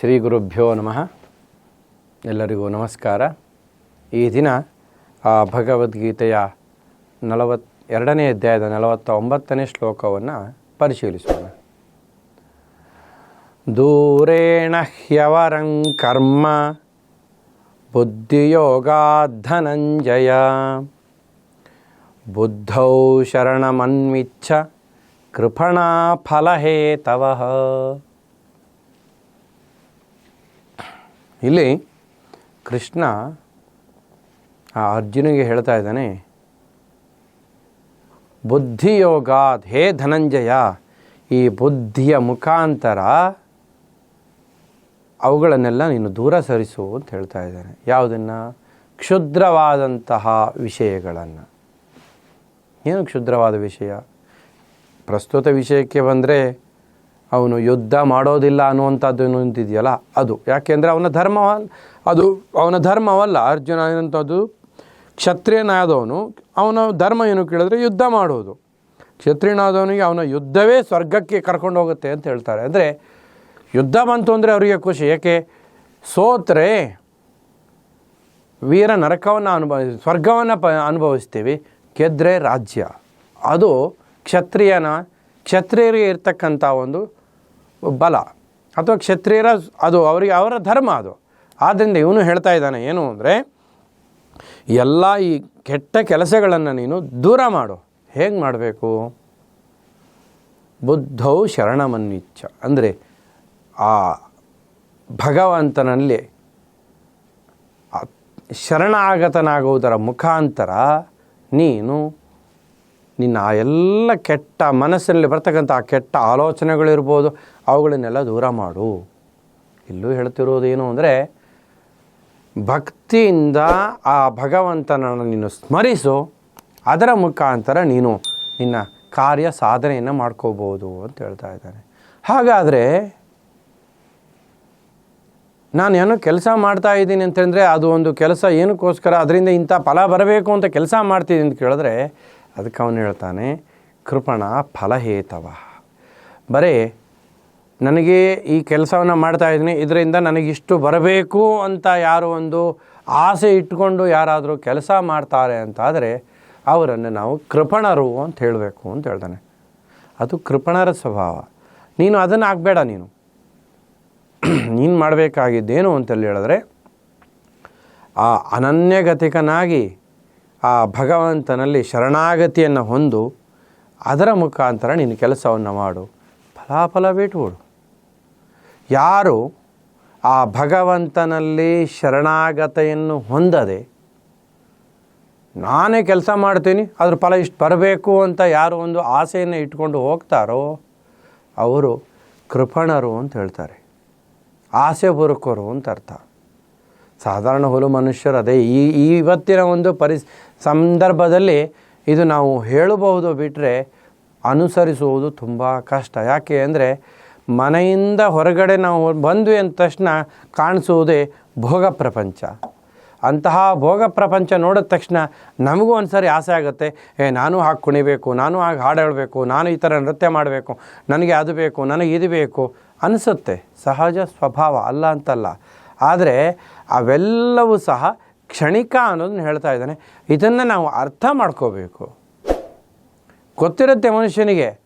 ಶ್ರೀ ಗುರುಭ್ಯೋ ನಮಃ. ಎಲ್ಲರಿಗೂ ನಮಸ್ಕಾರ. ಈ ದಿನ ಆ ಭಗವದ್ಗೀತೆಯ ನಲವತ್ ಎರಡನೇ ಅಧ್ಯಾಯದ ನಲವತ್ತ ಒಂಬತ್ತನೇ ಶ್ಲೋಕವನ್ನು ಪರಿಶೀಲಿಸೋಣ. ದೂರೇಣ ಹ್ಯವರಂ ಕರ್ಮ, ಬುದ್ಧಿಯೋಗಾಧನಂಜಯ, ಬುದ್ಧೌ ಶರಣಮನ್ವಿಚ್ಛ ಕೃಪಣಾ ಫಲಹೇತವಃ ಇಲ್ಲಿ ಕೃಷ್ಣ ಆ ಅರ್ಜುನಿಗೆ ಹೇಳ್ತಾ ಇದ್ದಾನೆ, ಬುದ್ಧಿಯೋಗಾದ್ ಹೇ ಧನಂಜಯ, ಈ ಬುದ್ಧಿಯ ಮುಖಾಂತರ ಅವುಗಳನ್ನೆಲ್ಲ ನೀನು ದೂರ ಸರಿಸು ಅಂತ ಹೇಳ್ತಾ ಇದ್ದಾನೆ. ಯಾವುದನ್ನು? ಕ್ಷುದ್ರವಾದಂತಹ ವಿಷಯಗಳನ್ನು. ಏನು ಕ್ಷುದ್ರವಾದ ವಿಷಯ? ಪ್ರಸ್ತುತ ವಿಷಯಕ್ಕೆ ಬಂದರೆ ಅವನು ಯುದ್ಧ ಮಾಡೋದಿಲ್ಲ ಅನ್ನುವಂಥದ್ದು ನಿಂತಿದೆಯಲ್ಲ ಅದು. ಯಾಕೆಂದರೆ ಅವನ ಧರ್ಮ ಅದು ಅವನ ಧರ್ಮವಲ್ಲ ಅರ್ಜುನ ಏನಂಥದ್ದು ಕ್ಷತ್ರಿಯನಾದವನು ಅವನ ಧರ್ಮ ಏನು ಕೇಳಿದ್ರೆ ಯುದ್ಧ ಮಾಡೋದು. ಕ್ಷತ್ರಿಯನಾದವನಿಗೆ ಅವನ ಯುದ್ಧವೇ ಸ್ವರ್ಗಕ್ಕೆ ಕರ್ಕೊಂಡು ಹೋಗುತ್ತೆ ಅಂತ ಹೇಳ್ತಾರೆ. ಅಂದರೆ ಯುದ್ಧ ಬಂತು ಅಂದರೆ ಅವರಿಗೆ ಖುಷಿ. ಯಾಕೆ ಸೋತ್ರೆ ವೀರ ನರಕವನ್ನು ಅನುಭವ ಸ್ವರ್ಗವನ್ನು ಪ, ಅನುಭವಿಸ್ತೀವಿ. ಗೆದ್ದರೆ ರಾಜ್ಯ. ಅದು ಕ್ಷತ್ರಿಯನ ಕ್ಷತ್ರಿಯರಿಗೆ ಇರ್ತಕ್ಕಂಥ ಒಂದು ಬಲ ಅಥವಾ ಕ್ಷತ್ರಿಯರ ಅದು ಅವರಿಗೆ ಅವರ ಧರ್ಮ ಅದು. ಆದ್ದರಿಂದ ಇವನು ಹೇಳ್ತಾ ಇದ್ದಾನೆ ಏನು ಅಂದರೆ, ಎಲ್ಲ ಈ ಕೆಟ್ಟ ಕೆಲಸಗಳನ್ನು ನೀನು ದೂರ ಮಾಡು. ಹೇಗೆ ಮಾಡಬೇಕು? ಬುದ್ಧವು ಶರಣಮನ್ವಿಚ್ಛ ಅಂದರೆ ಆ ಭಗವಂತನಲ್ಲಿ ಶರಣಾಗತನಾಗುವುದರ ಮುಖಾಂತರ ನೀನು ನಿನ್ನ ಆ ಎಲ್ಲ ಕೆಟ್ಟ ಮನಸ್ಸಿನಲ್ಲಿ ಬರ್ತಕ್ಕಂಥ ಆ ಕೆಟ್ಟ ಆಲೋಚನೆಗಳಿರ್ಬೋದು, ಅವುಗಳನ್ನೆಲ್ಲ ದೂರ ಮಾಡು. ಇಲ್ಲೂ ಹೇಳ್ತಿರೋದೇನು ಅಂದರೆ, ಭಕ್ತಿಯಿಂದ ಆ ಭಗವಂತನನ್ನು ನೀನು ಸ್ಮರಿಸು, ಅದರ ಮುಖಾಂತರ ನೀನು ನಿನ್ನ ಕಾರ್ಯ ಸಾಧನೆಯನ್ನು ಮಾಡ್ಕೋಬೋದು ಅಂತ ಹೇಳ್ತಾ ಇದ್ದಾನೆ. ಹಾಗಾದರೆ, ನಾನು ಏನೋ ಕೆಲಸ ಮಾಡ್ತಾ ಇದ್ದೀನಿ ಅಂತಂದರೆ ಅದು ಒಂದು ಕೆಲಸ ಏನಕ್ಕೋಸ್ಕರ, ಅದರಿಂದ ಇಂಥ ಫಲ ಬರಬೇಕು ಅಂತ ಕೆಲಸ ಮಾಡ್ತೀನಿ ಅಂತ ಕೇಳಿದ್ರೆ ಅದಕ್ಕೆ ಅವನು ಹೇಳ್ತಾನೆ, ಕೃಪಣ ಫಲಹೇತವ. ಬರೇ, ನನಗೆ ಈ ಕೆಲಸವನ್ನು ಮಾಡ್ತಾ ಇದ್ದೀನಿ, ಇದರಿಂದ ನನಗಿಷ್ಟು ಬರಬೇಕು ಅಂತ ಯಾರು ಒಂದು ಆಸೆ ಇಟ್ಕೊಂಡು ಯಾರಾದರೂ ಕೆಲಸ ಮಾಡ್ತಾರೆ ಅಂತಾದರೆ, ಅವರನ್ನು ನಾವು ಕೃಪಣರು ಅಂತ ಹೇಳಬೇಕು ಅಂತ ಹೇಳ್ತಾನೆ. ಅದು ಕೃಪಣರ ಸ್ವಭಾವ. ನೀನು ಅದನ್ನು ಆಗಬೇಡ ನೀನು. ನೀನು ಮಾಡಬೇಕಾಗಿದ್ದೇನು ಅಂತೇಳಿ ಹೇಳಿದ್ರೆ, ಆ ಅನನ್ಯಗತಿಕನಾಗಿ ಆ ಭಗವಂತನಲ್ಲಿ ಶರಣಾಗತಿಯನ್ನು ಹೊಂದು ಅದರ ಮುಖಾಂತರ ನೀನು ಕೆಲಸವನ್ನು ಮಾಡು. ಫಲಾಫಲ ಬಿಟ್ಬಿಡು ಯಾರು ಆ ಭಗವಂತನಲ್ಲಿ ಶರಣಾಗತೆಯನ್ನು ಹೊಂದದೆ, ನಾನೇ ಕೆಲಸ ಮಾಡ್ತೀನಿ ಅದ್ರ ಫಲ ಇಷ್ಟು ಬರಬೇಕು ಅಂತ ಯಾರು ಒಂದು ಆಸೆಯನ್ನು ಇಟ್ಕೊಂಡು ಹೋಗ್ತಾರೋ, ಅವರು ಕೃಪಣರು ಅಂತ ಹೇಳ್ತಾರೆ. ಆಸೆ ಬುರುಕರು ಅಂತ ಅರ್ಥ. ಸಾಧಾರಣ ಹುಲು ಮನುಷ್ಯರು ಅದೇ. ಈ ಇವತ್ತಿನ ಒಂದು ಪರಿಸ್, ಸಂದರ್ಭದಲ್ಲಿ ಇದು ನಾವು ಹೇಳಬಹುದು ಬಿಟ್ಟರೆ ಅನುಸರಿಸುವುದು ತುಂಬ ಕಷ್ಟ. ಯಾಕೆ ಅಂದರೆ ಮನೆಯಿಂದ ಹೊರಗಡೆ ನಾವು ಬಂದ್ವಿ ಅಂದ ತಕ್ಷಣ ಕಾಣಿಸುವುದೇ ಭೋಗ ಪ್ರಪಂಚ. ಅಂತಹ ಭೋಗ ಪ್ರಪಂಚ ನೋಡಿದ ತಕ್ಷಣ ನಮಗೂ ಒಂದು ಸರಿ ಆಸೆ ಆಗುತ್ತೆ, ಏ, ನಾನು ಹಾಗೆ ಕುಣಿಬೇಕು, ನಾನು ಹಾಗೆ ಹಾಡು ಹೇಳಬೇಕು, ನಾನು ಈ ಥರ ನೃತ್ಯ ಮಾಡಬೇಕು, ನನಗೆ ಅದು ಬೇಕು, ನನಗೆ ಇದು ಬೇಕು. ಅನಿಸುತ್ತೆ. ಸಹಜ ಸ್ವಭಾವ, ಅಲ್ಲ ಅಂತಲ್ಲ. ಆದರೆ ಅವೆಲ್ಲವೂ ಸಹ ಕ್ಷಣಿಕ ಅನ್ನೋದನ್ನ ಹೇಳ್ತಾ ಇದ್ದಾನೆ. ಇದನ್ನು ನಾವು ಅರ್ಥ ಮಾಡ್ಕೋಬೇಕು. ಗೊತ್ತಿರುತ್ತೆ ಮನುಷ್ಯನಿಗೆ.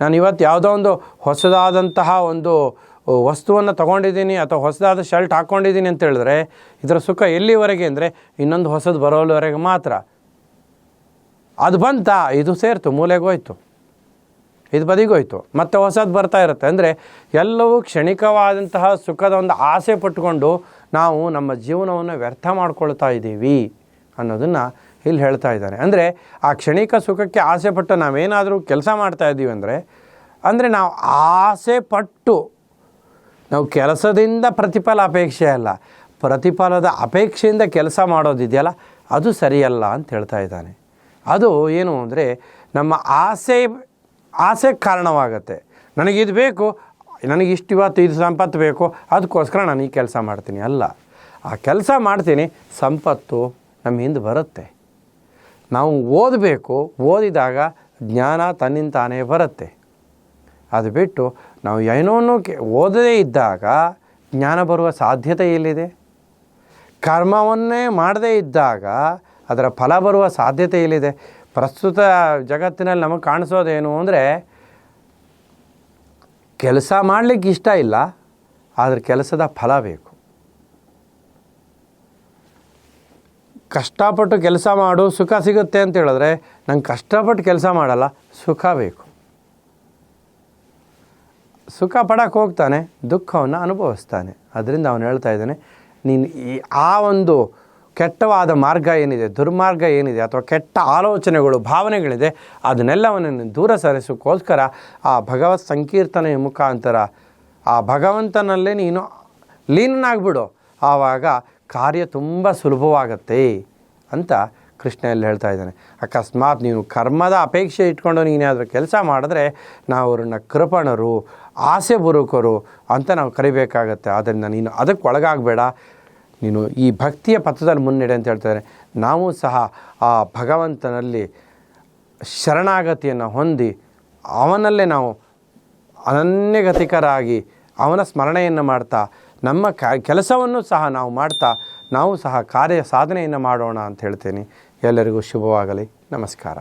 ನಾನು ಇವತ್ತು ಯಾವುದೋ ಒಂದು ಹೊಸದಾದಂತಹ ಒಂದು ವಸ್ತುವನ್ನು ತೊಗೊಂಡಿದ್ದೀನಿ ಅಥವಾ ಹೊಸದಾದ ಶರ್ಟ್ ಹಾಕ್ಕೊಂಡಿದ್ದೀನಿ ಅಂತ ಹೇಳಿದ್ರೆ, ಇದರ ಸುಖ ಎಲ್ಲಿವರೆಗೆ ಅಂದರೆ ಇನ್ನೊಂದು ಹೊಸದು ಬರೋಲ್ವರೆಗೆ ಮಾತ್ರ. ಅದು ಬಂತಾ? ಇದು ಸೇರ್ತು ಮೂಲೆಗೋಯ್ತು ಇದು ಬದಿಗೋಯ್ತು. ಮತ್ತೆ ಹೊಸದು ಬರ್ತಾ ಇರುತ್ತೆ. ಅಂದರೆ ಎಲ್ಲವೂ ಕ್ಷಣಿಕವಾದಂತಹ ಸುಖದ ಒಂದು ಆಸೆ ಪಟ್ಟುಕೊಂಡು ನಾವು ನಮ್ಮ ಜೀವನವನ್ನು ವ್ಯರ್ಥ ಮಾಡ್ಕೊಳ್ತಾ ಇದ್ದೀವಿ ಅನ್ನೋದನ್ನು ಇಲ್ಲಿ ಹೇಳ್ತಾ ಇದ್ದಾನೆ. ಅಂದರೆ ಆ ಕ್ಷಣಿಕ ಸುಖಕ್ಕೆ ಆಸೆ ಪಟ್ಟು ನಾವೇನಾದರೂ ಕೆಲಸ ಮಾಡ್ತಾ ಇದ್ದೀವಿ ಅಂದರೆ ಅಂದರೆ ನಾವು ಆಸೆ ಪಟ್ಟು ನಾವು ಕೆಲಸದಿಂದ ಪ್ರತಿಫಲ ಅಪೇಕ್ಷೆ ಅಲ್ಲ. ಪ್ರತಿಫಲದ ಅಪೇಕ್ಷೆಯಿಂದ ಕೆಲಸ ಮಾಡೋದಿದೆಯಲ್ಲ, ಅದು ಸರಿಯಲ್ಲ ಅಂತ ಹೇಳ್ತಾ ಇದ್ದಾನೆ. ಅದು ಏನು ಅಂದರೆ ನಮ್ಮ ಆಸೆ ಆಸೆ ಕಾರಣವಾಗುತ್ತೆ. ನನಗಿದು ಬೇಕು, ನನಗೆ ಇಷ್ಟು ಇವತ್ತು ಇದು ಸಂಪತ್ತು ಬೇಕು, ಅದಕ್ಕೋಸ್ಕರ ನಾನು ಈ ಕೆಲಸ ಮಾಡ್ತೀನಿ. ಅಲ್ಲ, ಆ ಕೆಲಸ ಮಾಡ್ತೀನಿ, ಸಂಪತ್ತು ನಮ್ಮ ಹಿಂದೆ ಬರುತ್ತೆ. ನಾವು ಓದಬೇಕು, ಓದಿದಾಗ ಜ್ಞಾನ ತನ್ನಿಂದ ತಾನೇ ಬರುತ್ತೆ. ಅದು ಬಿಟ್ಟು ನಾವು ಏನೋನು ಕೆ, ಓದದೇ ಇದ್ದಾಗ ಜ್ಞಾನ ಬರುವ ಸಾಧ್ಯತೆ ಎಲ್ಲಿದೆ? ಕರ್ಮವನ್ನೇ ಮಾಡದೇ ಇದ್ದಾಗ ಅದರ ಫಲ ಬರುವ ಸಾಧ್ಯತೆ ಎಲ್ಲಿದೆ? ಪ್ರಸ್ತುತ ಜಗತ್ತಿನಲ್ಲಿ ನಮಗೆ ಕಾಣಿಸೋದೇನು ಅಂದರೆ ಕೆಲಸ ಮಾಡಲಿಕ್ಕೆ ಇಷ್ಟ ಇಲ್ಲ, ಆದರೆ ಕೆಲಸದ ಫಲ ಬೇಕು. ಕಷ್ಟಪಟ್ಟು ಕೆಲಸ ಮಾಡು, ಸುಖ ಸಿಗುತ್ತೆ ಅಂತ ಹೇಳಿದ್ರೆ ನಂಗೆ ಕಷ್ಟಪಟ್ಟು ಕೆಲಸ ಮಾಡಲ್ಲ, ಸುಖ ಬೇಕು. ಸುಖ ಪಡಕ್ಕೆ ಹೋಗ್ತಾನೆ, ದುಃಖವನ್ನು ಅನುಭವಿಸ್ತಾನೆ. ಅದರಿಂದ ಅವನು ಹೇಳ್ತಾ ಇದ್ದಾನೆ, ನೀನು ಈ ಆ ಒಂದು ಕೆಟ್ಟವಾದ ಮಾರ್ಗ ಏನಿದೆ, ದುರ್ಮಾರ್ಗ ಏನಿದೆ ಅಥವಾ ಕೆಟ್ಟ ಆಲೋಚನೆಗಳು, ಭಾವನೆಗಳಿದೆ, ಅದನ್ನೆಲ್ಲವನ್ನು ದೂರ ಸರಿಸೋಕ್ಕೋಸ್ಕರ ಆ ಭಗವತ್ ಸಂಕೀರ್ತನೆಯ ಮುಖಾಂತರ, ಆ ಭಗವಂತನಲ್ಲೇ ನೀನು ಲೀನನಾಗ್ಬಿಡು. ಆವಾಗ ಕಾರ್ಯ ತುಂಬ ಸುಲಭವಾಗತ್ತೆ ಅಂತ ಕೃಷ್ಣ ಎಲ್ಲಿ ಹೇಳ್ತಾ ಇದ್ದಾನೆ. ಅಕಸ್ಮಾತ್ ನೀನು ಕರ್ಮದ ಅಪೇಕ್ಷೆ ಇಟ್ಕೊಂಡು ನೀನಾದರೂ ಕೆಲಸ ಮಾಡಿದ್ರೆ ನಾವು ಅವ್ರನ್ನ ಕೃಪಣರು ಆಸೆ ಬುರುಕರು ಅಂತ ನಾವು ಕರಿಬೇಕಾಗತ್ತೆ. ಆದ್ದರಿಂದ ನೀನು ಅದಕ್ಕೆ ಒಳಗಾಗಬೇಡ ನೀನು ಈ ಭಕ್ತಿಯ ಪಥದಲ್ಲಿ ಮುನ್ನಡೆ ಅಂತ ಹೇಳ್ತಾರೆ ನಾವು ಸಹ ಆ ಭಗವಂತನಲ್ಲಿ ಶರಣಾಗತಿಯನ್ನು ಹೊಂದಿ ಅವನಲ್ಲೇ ನಾವು ಅನನ್ಯಗತಿಕರಾಗಿ ಅವನ ಸ್ಮರಣೆಯನ್ನು ಮಾಡ್ತಾ, ನಮ್ಮ ಕ, ಕೆಲಸವನ್ನು ಸಹ ನಾವು ಮಾಡ್ತಾ, ನಾವು ಸಹ ಕಾರ್ಯ ಸಾಧನೆಯನ್ನು ಮಾಡೋಣ ಅಂತ ಹೇಳ್ತೇನೆ. ಎಲ್ಲರಿಗೂ ಶುಭವಾಗಲಿ. ನಮಸ್ಕಾರ.